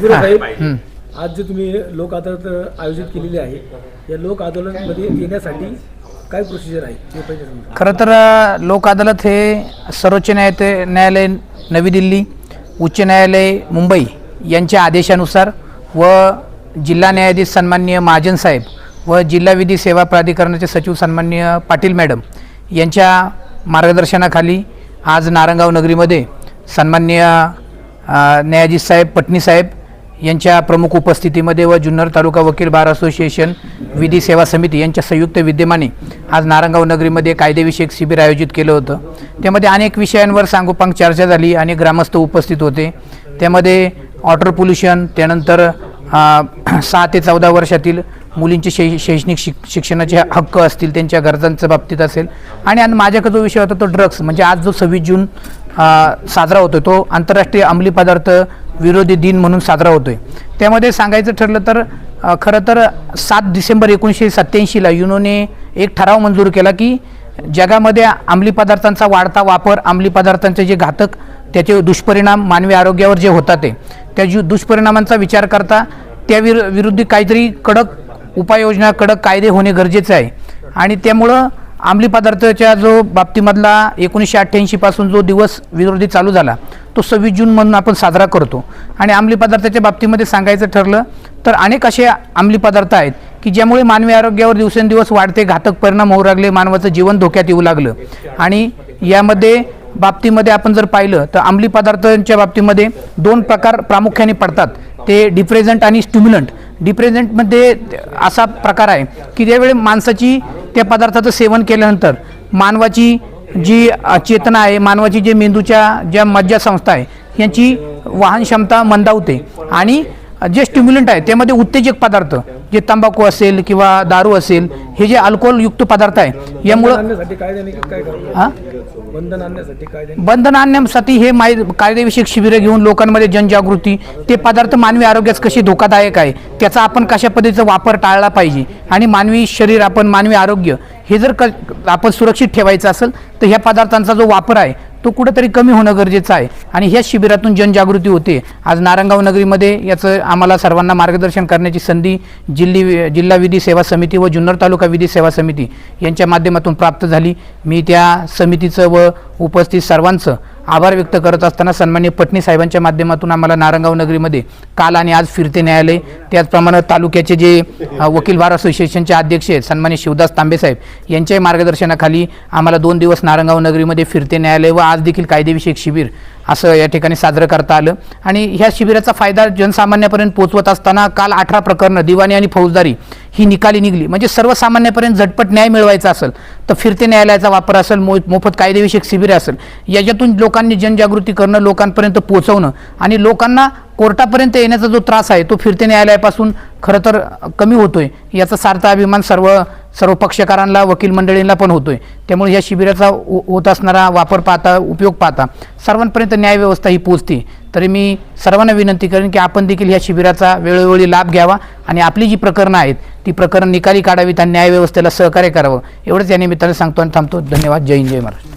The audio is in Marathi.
साहेब. आज जे तुम्ही लोक अदालत आयोजित केलेली आहे या लोक अदालतमध्ये येण्यासाठी काय प्रोसिजर आहे ते. खरं तर लोक अदालत हे सर्वोच्च न्यायालय न्यायालय नवी दिल्ली उच्च न्यायालय मुंबई यांच्या आदेशानुसार व जिल्हा न्यायाधीश सन्माननीय महाजन साहेब व जिल्हा विधी सेवा प्राधिकरणाचे सचिव सन्माननीय पाटील मॅडम यांच्या मार्गदर्शनाखाली आज नारंगाव नगरीमध्ये सन्माननीय अ, न्यायाधीश साहेब पटणी साहेब यांच्या प्रमुख उपस्थितीमध्ये व जुन्नर तालुका वकील बार असोसिएशन विधी सेवा समिती यांच्या संयुक्त विद्यमाने आज नारंगाव नगरीमध्ये कायदेविषयक शिबिर आयोजित केलं होतं. त्यामध्ये अनेक विषयांवर सांगोपांग चर्चा झाली अनेक ग्रामस्थ उपस्थित होते. त्यामध्ये वॉटर पोल्युशन त्यानंतर सहा ते चौदा वर्षातील मुलींचे शै शैक्षणिक शिक शिक्षणाचे हक्क असतील त्यांच्या गरजांच्या बाबतीत असेल. आणि आणि माझ्याकडे जो विषय होता तो ड्रग्स म्हणजे आज जो सव्वीस जून साजरा होतो तो आंतरराष्ट्रीय अंमली पदार्थ विरोधी दिन म्हणून साजरा होतो आहे त्यामध्ये सांगायचं ठरलं तर खरं तर सात डिसेंबर एकोणीसशे सत्त्याऐंशीला युनोने एक ठराव मंजूर केला की जगामध्ये अंमली पदार्थांचा वाढता वापर अंमली पदार्थांचे जे घातक त्याचे दुष्परिणाम मानवी आरोग्यावर जे होतात ते त्या जु दुष्परिणामांचा विचार करता त्या विर विरुद्ध काहीतरी कडक उपाययोजना कडक कायदे होणे गरजेचे आहे. आणि त्यामुळं अंमली पदार्थाच्या जो बाबतीमधला एकोणीसशे अठ्ठ्याऐंशीपासून जो दिवस विरोधी चालू झाला तो सव्वीस जून म्हणून आपण साजरा करतो. आणि अंमली पदार्थाच्या बाबतीमध्ये सांगायचं ठरलं तर अनेक असे अंमली पदार्थ आहेत की ज्यामुळे मानवी आरोग्यावर दिवसेंदिवस वाढते घातक परिणाम होऊ लागले मानवाचं जीवन धोक्यात येऊ लागलं. आणि यामध्ये बाबतीमध्ये आपण जर पाहिलं तर अंमली पदार्थांच्या बाबतीमध्ये दोन प्रकार प्रामुख्याने पडतात. ते डिप्रेझंट आणि स्टिम्युलंट डिप्रेझंटमध्ये असा प्रकार आहे की त्यावेळी माणसाची त्या पदार्थाचं सेवन केल्यानंतर मानवाची जी चेतना आहे मानवाची जे मेंदूच्या ज्या मज्जासंस्था आहे यांची वाहन क्षमता मंदावते. आणि जे स्टिम्युलंट आहे त्यामध्ये उत्तेजक पदार्थ. जे तंबाखू असेल किंवा दारू असेल हे जे अल्कोहोलयुक्त पदार्थ आहे यामुळं हां? बंधन आणण्यासाठी कायद्याने बंधन आणण्यासाठी हे माय कायदेविषयक शिबिरं घेऊन लोकांमध्ये जनजागृती ते पदार्थ मानवी आरोग्यास कसे धोकादायक आहे त्याचा आपण कशा पद्धतीचा वापर टाळला पाहिजे आणि मानवी शरीर आपण मानवी आरोग्य हे जर क आपण सुरक्षित ठेवायचं असेल तर ह्या पदार्थांचा जो वापर आहे तो कुठेतरी कमी होणं गरजेचं आहे. आणि ह्या शिबिरातून जनजागृती होते. आज नारंगाव नगरीमध्ये याचं आम्हाला सर्वांना मार्गदर्शन करण्याची संधी जिल्ही जिल्हा विधी सेवा समिती व जुन्नर तालुका विधी सेवा समिती यांच्या माध्यमातून प्राप्त झाली. मी त्या समितीचं व उपस्थित सर्वांचं आभार व्यक्त करत असताना सन्मान्य पटणी साहेबांच्या माध्यमातून आम्हाला नारंगाव नगरीमध्ये काल आणि आज फिरते न्यायालय. त्याचप्रमाणे तालुक्याचे जे वकील बार असोसिएशनचे अध्यक्ष आहेत सन्मान्य शिवदास तांबे साहेब यांच्याही मार्गदर्शनाखाली आम्हाला दोन दिवस नारंगाव नगरीमध्ये फिरते न्यायालय व आज देखील कायदेविषयक शिबिर असं या ठिकाणी साजरं करता आलं. आणि ह्या शिबिराचा फायदा जनसामान्यापर्यंत पोहोचवत असताना काल अठरा प्रकरणं दिवाणी आणि फौजदारी ही निकाली निघली. म्हणजे सर्वसामान्यापर्यंत झटपट न्याय मिळवायचा असेल तर फिरते न्यायालयाचा वापर असेल मो मोफत कायदेविषयक शिबिरे असेल याच्यातून लोकांनी जनजागृती करणं लोकांपर्यंत पोहोचवणं आणि लोकांना कोर्टापर्यंत येण्याचा जो त्रास आहे तो फिरते न्यायालयापासून खरं तर कमी होतोय याचा सार्थ अभिमान सर्व सर्व पक्षकारांना वकील मंडळींना पण होतोय. त्यामुळे या शिबिराचा हो, होत असणारा वापर पाहता उपयोग पाहता सर्वांपर्यंत न्यायव्यवस्था ही पोचते तरी मी सर्वांना विनंती करेन की आपण देखील ह्या शिबिराचा वेळोवेळी लाभ घ्यावा आणि आपली जी प्रकरणं आहेत ती प्रकरण निकाली काढावीत आणि न्यायव्यवस्थेला सहकार्य करावं. एवढंच या निमित्ताने सांगतो आणि थांबतो. धन्यवाद. जय हिंद जय महाराष्ट्र.